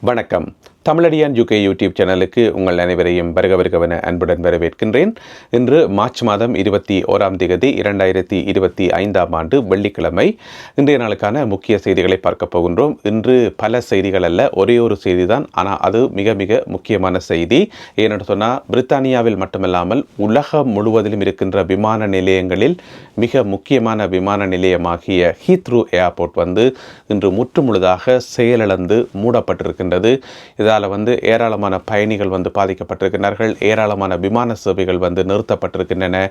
வணக்கம். Tamizhadiyan UK YouTube சேனலுக்கு உங்கள் அனைவரையும் வருக வருகவென அன்புடன் வரவேற்கின்றேன். இன்று மார்ச் மாதம் இருபத்தி ஓராம் தேதி இரண்டாயிரத்தி இருபத்தி ஐந்தாம் ஆண்டு வெள்ளிக்கிழமை. இன்றைய நாளுக்கான முக்கிய செய்திகளை பார்க்க போகின்றோம். இன்று பல செய்திகள் அல்ல ஒரே ஒரு செய்தி தான் ஆனால் அது மிக மிக முக்கியமான செய்தி. ஏன்னு சொன்னால் பிரித்தானியாவில் மட்டுமல்லாமல் உலகம் முழுவதிலும் இருக்கின்ற விமான நிலையங்களில் மிக முக்கியமான விமான நிலையமாகிய ஹீத்ரூ ஏர்போர்ட் வந்து இன்று முற்றுமுழுதாக செயலிழந்து மூடப்பட்டிருக்கின்றது. இதால் வந்து ஏராளமான பயணிகள் வந்து பாதிக்கப்பட்டிருக்கிறார்கள் ஏராளமான விமான சேவைகள் வந்து நிறுத்தப்பட்டிருக்கின்றன.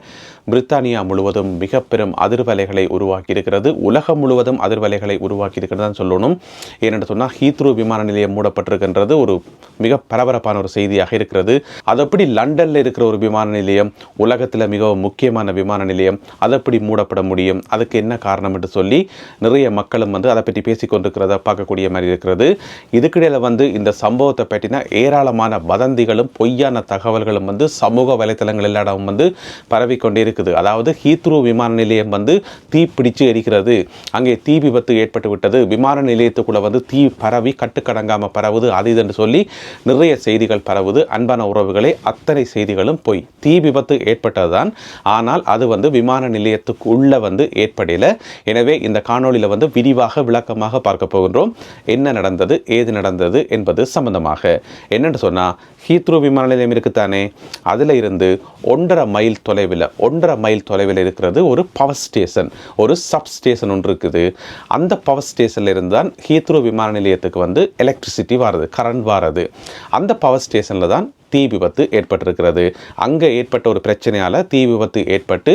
பிரித்தானியா முழுவதும் மிக பெரும் அதிர்வலைகளை உருவாக்கி இருக்கிறது உலகம் முழுவதும் அதிர்வலைகளை உருவாக்கி இருக்கிறது சொல்லணும். ஏனென்று சொன்னால் ஹீத்ரூ விமான நிலையம் மூடப்பட்டிருக்கின்றது. ஒரு மிக பரபரப்பான ஒரு செய்தியாக இருக்கிறது. அது எப்படி லண்டனில் இருக்கிற ஒரு விமான நிலையம் உலகத்தில் மிகவும் முக்கியமான விமான நிலையம் அதை எப்படி மூடப்பட முடியும்? அதுக்கு என்ன காரணம் என்று சொல்லி நிறைய மக்களும் வந்து அதை பற்றி பேசிக்கொண்டிருக்கிறத பார்க்கக்கூடிய மாதிரி இருக்கிறது. இதுக்கிடையில் வந்து இந்த சம்பவத்தை பற்றின ஏராளமான வதந்திகளும் பொய்யான தகவல்களும் வந்து சமூக வலைத்தளங்கள் எல்லாரும் வந்து பரவிக்கொண்டே இருக்குது அதாவது ஹீத்ரூ விமான நிலையம் வந்து தீ பிடிச்சு எரிக்கிறது. அங்கே தீ விபத்து ஏற்பட்டு விட்டது. விமான நிலையத்துக்குள்ள வந்து தீ பரவி கட்டுக்கடங்காமல் பரவுது. அது இதுன்னு சொல்லி நிறைய செய்திகள் பரவுது. அன்பான உறவுகளே அத்தனை செய்திகளும் பொய். தீ விபத்து ஏற்பட்டது தான் ஆனால் அது வந்து விமான நிலையத்துக்கு உள்ள வந்து ஏற்படல. எனவே இந்த காணொளியில் வந்து விரிவாக விளக்கமாக பார்க்க போகின்றோம். என்ன நடந்தது ஏது நடந்தது என்பது சம்பந்தம் சம்பந்தமாக என்னென்னு சொன்னால் ஹீத்ரூ விமான நிலையம் இருக்குத்தானே அதில் இருந்து ஒன்றரை மைல் தொலைவில் ஒன்றரை மைல் தொலைவில் இருக்கிறது ஒரு பவர் ஸ்டேஷன் ஒரு சப் ஸ்டேஷன் ஒன்று இருக்குது. அந்த பவர் ஸ்டேஷனில் இருந்து தான் ஹீத்ரூ விமான நிலையத்துக்கு வந்து எலக்ட்ரிசிட்டி வாரது கரண்ட் வாரது. அந்த பவர் ஸ்டேஷனில் தான் தீ விபத்து ஏற்பட்டிருக்கிறது. அங்கே ஏற்பட்ட ஒரு பிரச்சனையால் தீ விபத்து ஏற்பட்டு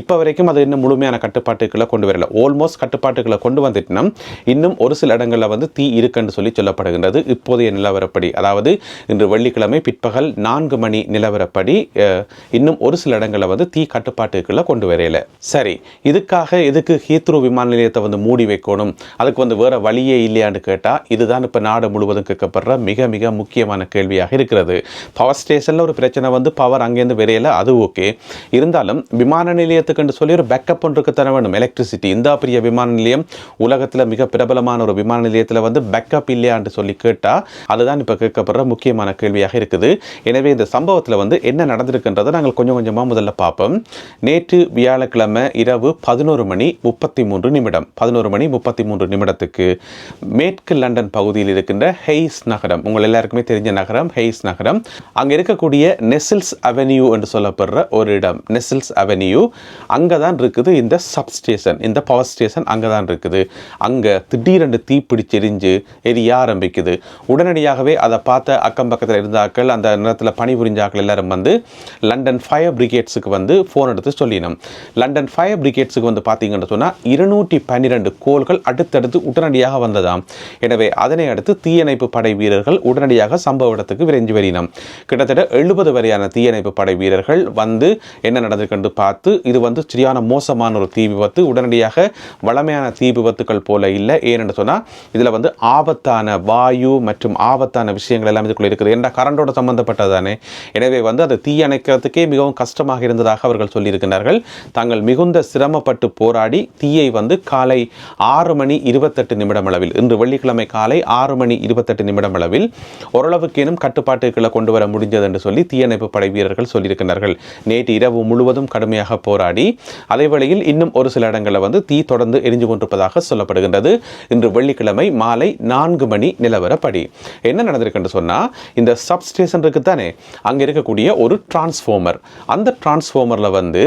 இப்போ வரைக்கும் அது இன்னும் முழுமையான கட்டுப்பாட்டுக்குள்ளே கொண்டு வரல. ஆல்மோஸ்ட் கட்டுப்பாட்டுக்களை கொண்டு வந்துட்டுனா இன்னும் ஒரு சில இடங்களில் வந்து தீ இருக்குன்னு சொல்லி சொல்லப்படுகின்றது. இப்போதைய நிலவரப்படி அதாவது இன்று வெள்ளிக்கிழமை பிற்பகல் நான்கு மணி நிலவரப்படி இன்னும் ஒரு சில இடங்களில் வந்து தீ கட்டுப்பாட்டுக்களை கொண்டு வரையில சரி இதுக்காக எதுக்கு ஹீத்ரூ விமான நிலையத்தை வந்து மூடி வைக்கணும்? அதுக்கு வந்து வேற வழியே இல்லையான்னு கேட்டால் இதுதான் இப்போ நாடு முழுவதும் கேட்கப்படுற மிக மிக முக்கியமான கேள்வியாக இருக்கிறது. பவர் ஸ்டேஷனில் ஒரு பிரச்சனை வந்து பவர் அங்கேருந்து விரையல அது ஓகே இருந்தாலும் விமான நிலையத்துக்குன்னு சொல்லி ஒரு பேக்கப் ஒன்றுக்கு தர வேண்டும் எலக்ட்ரிசிட்டி இந்த பெரிய விமான நிலையம் உலகத்தில் மிக பிரபலமான ஒரு விமான நிலையத்தில் வந்து பேக்கப் இல்லையான்னு சொல்லி கேட்டால் அதுதான் இப்போ கேட்கப்படுற முக்கியமான கேள்வியாக இருக்குது. எனவே இந்த சம்பவத்தில் வந்து என்ன நடந்திருக்குன்றதை நாங்கள் கொஞ்சம் கொஞ்சமாக முதல்ல பார்ப்போம். நேற்று வியாழக்கிழமை இரவு பதினோரு மணி முப்பத்தி மூன்று நிமிடம். பதினோரு மணி முப்பத்தி மூன்று நிமிடத்துக்கு மேற்கு லண்டன் பகுதியில் இருக்கின்ற ஹெய்ஸ் நகரம். உங்கள் எல்லாருக்குமே தெரிஞ்ச நகரம் ஹெய்ஸ் நகரம். அங்கே இருக்கக்கூடிய நெசில்ஸ் அவென்யூ என்று சொல்லப்படுற ஒரு இடம். நெசில்ஸ் அவென்யூ அங்கே தான் இருக்குது இந்த சப் ஸ்டேஷன் இந்த பவர் ஸ்டேஷன் அங்கே தான் இருக்குது. அங்கே திடீரென்று தீ எரிஞ்சு எரிய ஆரம்பிக்குது. உடனடியாகவே அதை பார்த்த அக்கம் பக்கத்தில் இருந்தாக்கள் அந்த நேரத்தில் பணிபுரிஞ்சாக்கள் எல்லாரும் வந்து லண்டன் ஃபயர் பிரிகேட்ஸுக்கு வந்து ஃபோன் எடுத்து சொல்லினோம். லண்டன் ஃபயர் பிரிகேட்ஸுக்கு வந்து பார்த்தீங்கன்னு சொன்னால் இருநூற்றி பன்னிரெண்டு கோல்கள் அடுத்தடுத்து உடனடியாக வந்ததாம். எனவே அதனை அடுத்து தீயணைப்பு படை வீரர்கள் உடனடியாக சம்பவ இடத்துக்கு விரைஞ்சு வரினோம் கிட்டத்தட்ட எழுபது வரையான தீயணைப்பு படை வீரர்கள் வந்து என்ன நடந்திருக்குன்னு பார்த்து இது வந்து சரியான மோசமான ஒரு தீ விபத்து. உடனடியாக வளமையான தீ விபத்துக்கள் போல இல்லை. ஏனென்று சொன்னால் இதில் வந்து ஆபத்தான வாயு மற்றும் ஆபத்தான விஷயங்கள் எல்லாம் இதுக்குள்ள இருக்குது. ஏன்னா கரண்டோட சம்பந்தப்பட்டது தானே எனவே வந்து அது தீயணைக்கிறதுக்கே மிகவும் கஷ்டமாக இருந்ததாக அவர்கள் சொல்லியிருக்கிறார்கள் தாங்கள் மிகுந்த சிரமப்பட்டு போராடி தீயை வந்து காலை ஆறு மணி இருபத்தெட்டு நிமிடம் அளவில் இன்று வெள்ளிக்கிழமை காலை ஆறு மணி இருபத்தெட்டு நிமிடம் அளவில் ஓரளவுக்கேனும் கட்டுப்பாட்டுகளை கொண்டு வர முடிஞ்சது என்று சொல்லி தீயணைப்பு படை வீரர்கள் சொல்லியிருக்கிறார்கள். நேற்று இரவு முழுவதும் கடுமையாக போராடி அலைவழியில் இன்னும் ஒரு சில இடங்களில் வந்து தீ தொடர்ந்து எரிஞ்சு கொண்டிருப்பதாக சொல்லப்படுகின்றது. இன்று வெள்ளிக்கிழமை மாலை நான்கு மணி நிலவரப்படி. என்ன நடந்திருக்குன்னு சொன்னால் இந்த சப் ஸ்டேஷன் இருக்கு தானே அங்கே இருக்கக்கூடிய ஒரு டிரான்ஸ்ஃபார்மர். அந்த டிரான்ஸ்ஃபார்மரில் வந்து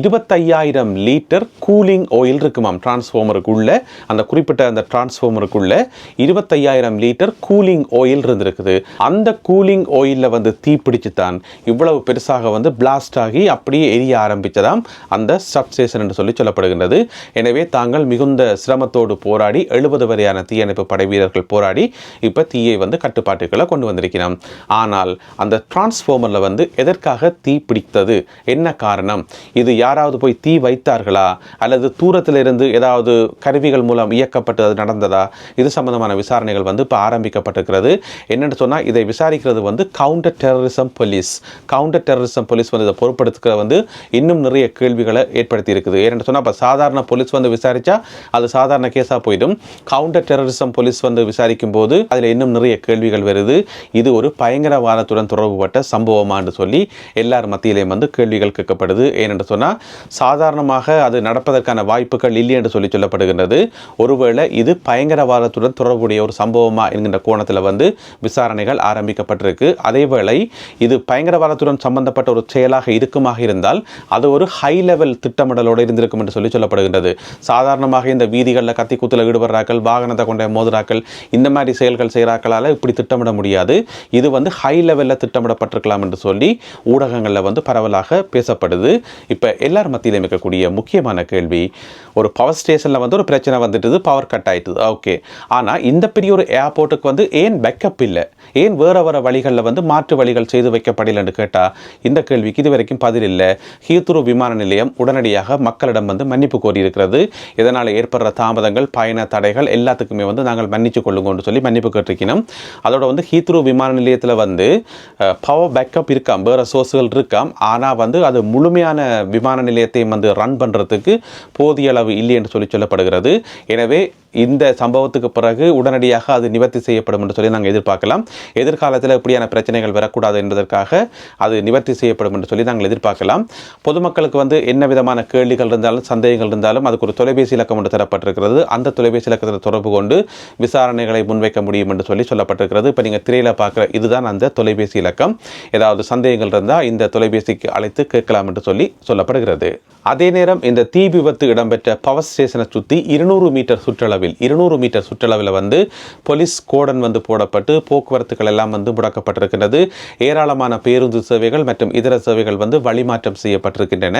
இருபத்தையாயிரம் லிட்டர் கூலிங் ஆயில் இருக்குமாம் டிரான்ஸ்ஃபார்மருக்குள்ள அந்த குறிப்பிட்ட அந்த டிரான்ஸ்ஃபார்மருக்குள்ள இருபத்தையாயிரம் லிட்டர் கூலிங் ஆயில் இருந்திருக்குது. அந்த கூலிங் ஆயிலில் வந்து தீ பிடிச்சு தான் இவ்வளவு பெருசாக வந்து பிளாஸ்ட் ஆகி அப்படியே எரிய ஆரம்பித்ததாம் அந்த சப்ஸ்டேஷன் என்று சொல்லி சொல்லப்படுகின்றது. எனவே தாங்கள் மிகுந்த சிரமத்தோடு போராடி எழுபது வரையான தீயணைப்பு படை வீரர்கள் போராடி இப்போ தீயை வந்து கட்டுப்பாட்டுகளை கொண்டு வந்திருக்கிறோம். ஆனால் அந்த டிரான்ஸ்ஃபார்மரில் வந்து எதற்காக தீ பிடித்தது? என்ன காரணம்? இது யாராவது போய் தீ வைத்தார்களா? அல்லது தூரத்தில் இருந்து ஏதாவது கருவிகள் மூலம் இயக்கப்பட்டு அது நடந்ததா? இது சம்பந்தமான விசாரணைகள் வந்து இப்போ ஆரம்பிக்கப்பட்டிருக்கிறது. என்னென்னு சொன்னால் இதை விசாரிக்கிறது வந்து gown counter terrorism police counter terrorism police வந்து இதை பொறுப்படுத்துக்கிற வந்து இன்னும் நிறைய கேள்விகளை ஏற்படுத்தி இருக்குது. ஏன்னு சொன்னால் இப்போ சாதாரண போலீஸ் வந்து விசாரித்தா அது சாதாரண கேஸாக போயிடும். கவுண்டர் டெரரிசம் போலீஸ் வந்து விசாரிக்கும் போது அதில் இன்னும் நிறைய கேள்விகள் வருது. இது ஒரு பயங்கரவாதத்துடன் தொடர்புபட்ட சம்பவமானு சொல்லி எல்லார் மத்தியிலையும் வந்து கேள்விகள் கேட்கப்படுது. ஏனென்று சொன்னால் சாதாரணமாக அது நடப்பதற்கான வாய்ப்புகள் இல்லை என்று சொல்லி சொல்லப்படுகின்றது. ஒருவேளை இது பயங்கரவாதத்துடன் தொடர்புடைய ஒரு சம்பவமா என்கின்ற கோணத்தில் வந்து விசாரணைகள் ஆரம்பிக்கப்பட்டிருக்கு. அதே அதேவேளை இது பயங்கரவாதத்துடன் சம்பந்தப்பட்ட ஒரு செயலாக இருக்குமாக இருந்தால் அது ஒரு ஹை லெவல் திட்டமிடலோடு இருந்திருக்கும் என்று சொல்லி சொல்லப்படுகின்றது. சாதாரணமாக இந்த வீதிகளில் கத்தி குத்துல ஈடுபடுறாக்கள் வாகனத்தை கொண்ட மோதுறாக்கள் இந்த மாதிரி செயல்கள் செய்கிறாக்களால் இப்படி திட்டமிட முடியாது. இது வந்து ஹை லெவலில் திட்டமிடப்பட்டிருக்கலாம் என்று சொல்லி ஊடகங்களில் வந்து பரவலாக பேசப்படுது. இப்போ எல்லார் மத்தியிலும் இருக்கக்கூடிய முக்கியமான கேள்வி ஒரு பவர் ஸ்டேஷனில் வந்து ஒரு பிரச்சனை வந்துட்டுது பவர் கட் ஆயிட்டுது. ஓகே ஆனால் இந்த பெரிய ஒரு ஏர்போர்ட்டுக்கு வந்து ஏன் பேக்கப் இல்லை? ஏன் வேறு வேறு வழிகளில் வந்து மாற்றி வழிகள் செய்து வைக்கப்படலைன்னு கேட்டால் இந்த கேள்விக்கு இது வரைக்கும் பதில் இல்லை. ஹீத்ரூ விமான நிலையம் உடனடியாக மக்களிடம் வந்து மன்னிப்பு கோரியிருக்கிறது. இதனால் ஏற்படுற தாமதங்கள் பயண தடைகள் எல்லாத்துக்குமே வந்து நாங்கள் மன்னிச்சு கொள்ளுங்கன்னு சொல்லி மன்னிப்பு கேட்டிருக்கணும் அதோட வந்து ஹீத்ரூ விமான நிலையத்தில் வந்து பவர் பேக்கப் இருக்காம் வேறு சோர்ஸுகள் இருக்காம். ஆனால் வந்து அது முழுமையான விமான நிலையத்தையும் வந்து ரன் பண்ணுறதுக்கு போதிய அளவு இல்லை என்று சொல்லி சொல்லப்படுகிறது. எனவே இந்த சம்பவத்துக்கு பிறகு உடனடியாக அது நிவர்த்தி செய்யப்படும் என்று சொல்லி நாங்கள் எதிர்பார்க்கலாம். எதிர்காலத்தில் இப்படியான பிரச்சனைகள் வரக்கூடாது என்பதற்காக அது நிவர்த்தி செய்யப்படும் என்று சொல்லி நாங்கள் எதிர்பார்க்கலாம். பொதுமக்களுக்கு வந்து என்ன விதமான கேள்விகள் இருந்தாலும் சந்தேகங்கள் இருந்தாலும் அதுக்கு ஒரு தொலைபேசி இலக்கம் ஒன்று தரப்பட்டிருக்கிறது. அந்த தொலைபேசி இலக்கத்தில் தொடர்பு கொண்டு விசாரணைகளை முன்வைக்க முடியும் என்று சொல்லி சொல்லப்பட்டிருக்கிறது. இப்போ நீங்கள் திரையில் பார்க்குற இதுதான் அந்த தொலைபேசி இலக்கம். ஏதாவது சந்தேகங்கள் இருந்தால் இந்த தொலைபேசிக்கு அழைத்து கேட்கலாம் என்று சொல்லி சொல்லப்படுகிறது. அதே நேரம் இந்த தீ விபத்து இடம்பெற்ற பவர் ஸ்டேஷனை சுற்றி இருநூறு மீட்டர் சுற்றளவில் இருநூறு மீட்டர் சுற்றளவில் வந்து போலீஸ் கோடன் வந்து போடப்பட்டு போக்குவரத்துகள் எல்லாம் வந்து முடக்கப்பட்டிருக்கின்றது. ஏராளமான பேருந்து சேவைகள் மற்றும் இதர சேவைகள் வந்து வழிமாற்றம் செய்யப்பட்டிருக்கின்றன.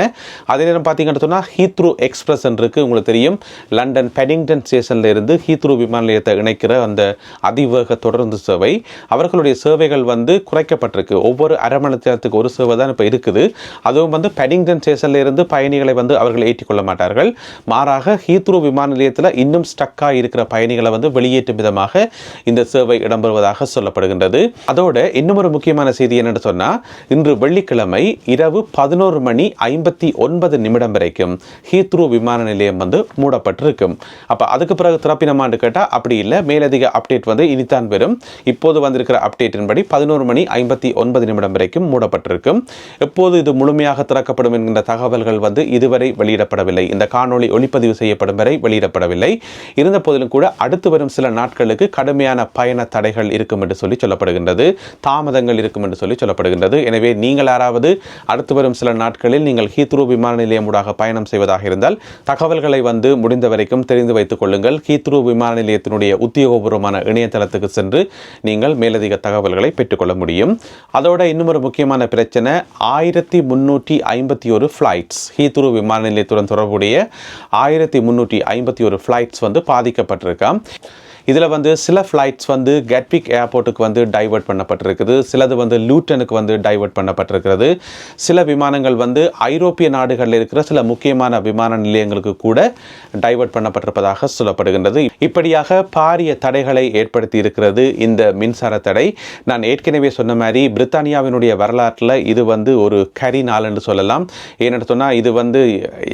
அதே நேரம் பார்த்தீங்கன்னு சொன்னால் ஹீத்ரூ எக்ஸ்பிரஸ் இருக்கு உங்களுக்கு தெரியும். லண்டன் பெடிங்டன் ஸ்டேஷனில் இருந்து ஹீத்ரூ விமான நிலையத்தை இணைக்கிற அந்த அதிவேக தொடர்ந்து சேவை. அவர்களுடைய சேவைகள் வந்து குறைக்கப்பட்டிருக்கு. ஒவ்வொரு அரை மணி நேரத்துக்கு ஒரு சேவை தான் இப்போ இருக்குது. அதுவும் வந்து பெடிங்டன் ஸ்டேஷனில் இருந்து பயணிகளை வந்து அவர்கள் ஏற்றிக்கொள்ள மாட்டார்கள். மாறாக ஹீத்ரூ விமான நிலையத்தில் இன்னும் ஸ்டக்காக இருக்கிற பயணிகளை வந்து வெளியேற்றும் விதமாக இந்த சேவை இடம்பெறுவதாக சொல்லப்படுகின்றது. அதோட இன்னும் ஒரு முக்கியமான செய்தி என்னென்னு சொன்னால் இன்று வெள்ளிக்கிழமை இரவு பதினோரு மணி ஐம்பத்தி ஒன்பது நிமிடம் வரைக்கும் ஹீத்ரூ விமான நிலையம் வந்து மூடப்பட்டிருக்கும். அப்போ அதுக்கு பிறகு திறப்பினமான்னு கேட்டால் அப்படி இல்லை. மேலதிக அப்டேட் வந்து இனித்தான் வரும். இப்போது வந்திருக்கிற அப்டேட்டின்படி பதினோரு மணி ஐம்பத்தி ஒன்பது நிமிடம் வரைக்கும் மூடப்பட்டிருக்கும். எப்போது இது முழுமையாக திறக்கப்படும் என்கின்ற தகவல்கள் வந்து இதுவரை வெளியிடப்படவில்லை. இந்த காணொளி ஒளிப்பதிவு செய்யப்படும் வரை வெளியிடப்படவில்லை. இருந்த போதிலும் கூட அடுத்து வரும் சில நாட்களுக்கு கடுமையான பயண தடைகள் இருக்கும் என்று சொல்லி சொல்லப்படுகின்றது. தாமதங்கள் இருக்கும் என்று சொல்லி சொல்லப்படுகின்றது. எனவே நீங்கள் யாராவது அடுத்து வரும் சில நாட்களில் நீங்கள் ஹீத்ரூ விமான நிலையம் ஊடாக பயணம் செய்வதாக இருந்தால் தகவல்களை வந்து முடிந்த வரைக்கும் தெரிந்து வைத்துக் கொள்ளுங்கள். ஹீத்ரூ விமான நிலையத்தினுடைய உத்தியோகபூர்வமான இணையதளத்துக்கு சென்று நீங்கள் மேலதிக தகவல்களை பெற்றுக்கொள்ள முடியும். அதோட இன்னும் ஒரு முக்கியமான பிரச்சனை ஆயிரத்தி முன்னூற்றி ஐம்பத்தி ஒரு ஃப்ளைட்ஸ் ஹீத்ரூ விமான நிலையத்துடன் தொடர்புடைய ஆயிரத்தி முன்னூற்றி ஐம்பத்தி ஒரு ஃப்ளைட்ஸ் வந்து பாதிக்கப்பட்டிருக்கான் இதில் வந்து சில ஃப்ளைட்ஸ் வந்து கெட்விக் ஏர்போர்ட்டுக்கு வந்து டைவர்ட் பண்ணப்பட்டிருக்குது. சிலது வந்து லூட்டனுக்கு வந்து டைவர்ட் பண்ணப்பட்டிருக்கிறது. சில விமானங்கள் வந்து ஐரோப்பிய நாடுகளில் இருக்கிற சில முக்கியமான விமான நிலையங்களுக்கு கூட டைவர்ட் பண்ணப்பட்டிருப்பதாக சொல்லப்படுகின்றது. இப்படியாக பாரிய தடைகளை ஏற்படுத்தி இருக்கிறது இந்த மின்சார தடை. நான் ஏற்கனவே சொன்ன மாதிரி பிரித்தானியாவினுடைய வரலாற்றில் இது வந்து ஒரு கரி நாள் என்று சொல்லலாம். ஏன்னு சொன்னால் இது வந்து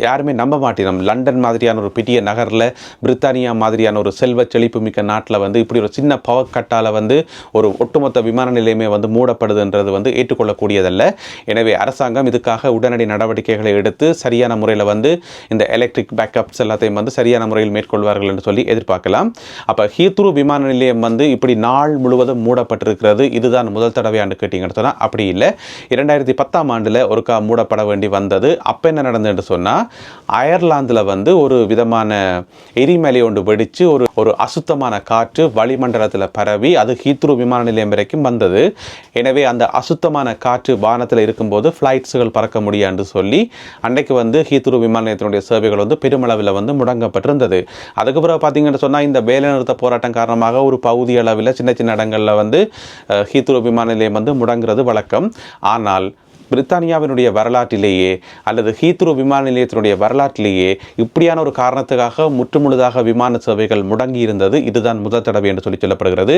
யாருமே நம்ப மாட்டினோம். லண்டன் மாதிரியான ஒரு பெரிய நகரில் பிரித்தானியா மாதிரியான ஒரு செல்வ செழிப்பு மிக்க நாட்டில் வந்து இப்படி ஒரு சின்ன பவர் கட்டால் வந்து ஒரு ஒட்டுமொத்த விமான நிலையமே வந்து மூடப்படுதுன்றது வந்து ஏற்றுக்கொள்ளக்கூடியதல்ல. எனவே அரசாங்கம் இதுக்காக உடனடி நடவடிக்கைகளை எடுத்து சரியான முறையில் வந்து இந்த எலக்ட்ரிக் பேக்கப்ஸ் எல்லாத்தையும் வந்து சரியான முறையில் மேற்கொள்வார்கள் என்று சொல்லி எதிர்பார்க்கலாம். அப்போ ஹீத்ரூ விமான நிலையம் வந்து இப்படி நாள் முழுவதும் மூடப்பட்டிருக்கிறது. இதுதான் முதல் தடவையாண்டு கேட்டிங்கன்னு சொன்னால் அப்படி இல்லை. இரண்டாயிரத்தி பத்தாம் ஆண்டில் ஒருக்கா மூடப்பட வேண்டி வந்தது. அப்போ என்ன நடந்ததுன்னு சொன்னால் அயர்லாந்தில் வந்து ஒரு விதமான எரிமலை ஒன்று வெடித்து ஒரு ஒரு அசுத்தமான காற்று வளிமண்டலத்தில் பரவி அது ஹீத்ரூ விமான நிலையம் வரைக்கும் வந்தது. எனவே அந்த அசுத்தமான காற்று வானத்தில் இருக்கும்போது ஃப்ளைட்ஸுகள் பறக்க முடியாது சொல்லி அன்றைக்கு வந்து ஹீத்ரூ விமான நிலையத்தினுடைய சேவைகள் வந்து பெருமளவில் வந்து முடங்கப்பட்டிருந்தது. அதுக்கு பிறகு பார்த்தீங்கன்னு சொன்னால் இந்த வேலைநிறுத்த போராட்டம் காரணமாக ஒரு பகுதி அளவில் சின்ன சின்ன இடங்களில் வந்து ஹீத்ரூ விமான நிலையம் வந்து முடங்குறது வழக்கம். ஆனால் பிரித்தானியாவினுடைய வரலாற்றிலேயே அல்லது ஹீத்ரோ விமான நிலையத்தினுடைய வரலாற்றிலேயே இப்படியான ஒரு காரணத்துக்காக முற்றுமுழுதாக விமான சேவைகள் முடங்கி இருந்தது இதுதான் முதல் தடவை என்று சொல்லி சொல்லப்படுகிறது.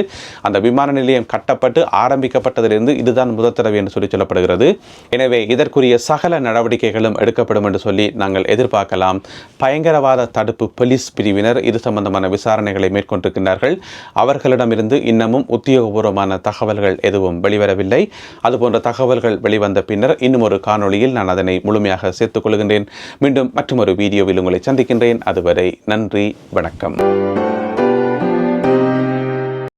அந்த விமான நிலையம் கட்டப்பட்டு ஆரம்பிக்கப்பட்டதிலிருந்து இதுதான் முதல் தடவை என்று சொல்லி சொல்லப்படுகிறது. எனவே இதற்குரிய சகல நடவடிக்கைகளும் எடுக்கப்படும் என்று சொல்லி நாங்கள் எதிர்பார்க்கலாம். பயங்கரவாத தடுப்பு போலீஸ் பிரிவினர் இது சம்பந்தமான விசாரணைகளை மேற்கொண்டிருக்கிறார்கள் அவர்களிடமிருந்து இன்னமும் உத்தியோகபூர்வமான தகவல்கள் எதுவும் வெளிவரவில்லை. அதுபோன்ற தகவல்கள் வெளிவந்த பின் பின்னர் இன்னும் ஒரு காணொளியில் நான் அதனை முழுமையாக சேர்த்துக் கொள்கின்றேன். மீண்டும் மற்றொரு வீடியோவில் உங்களை சந்திக்கின்றேன். அதுவரை நன்றி வணக்கம்.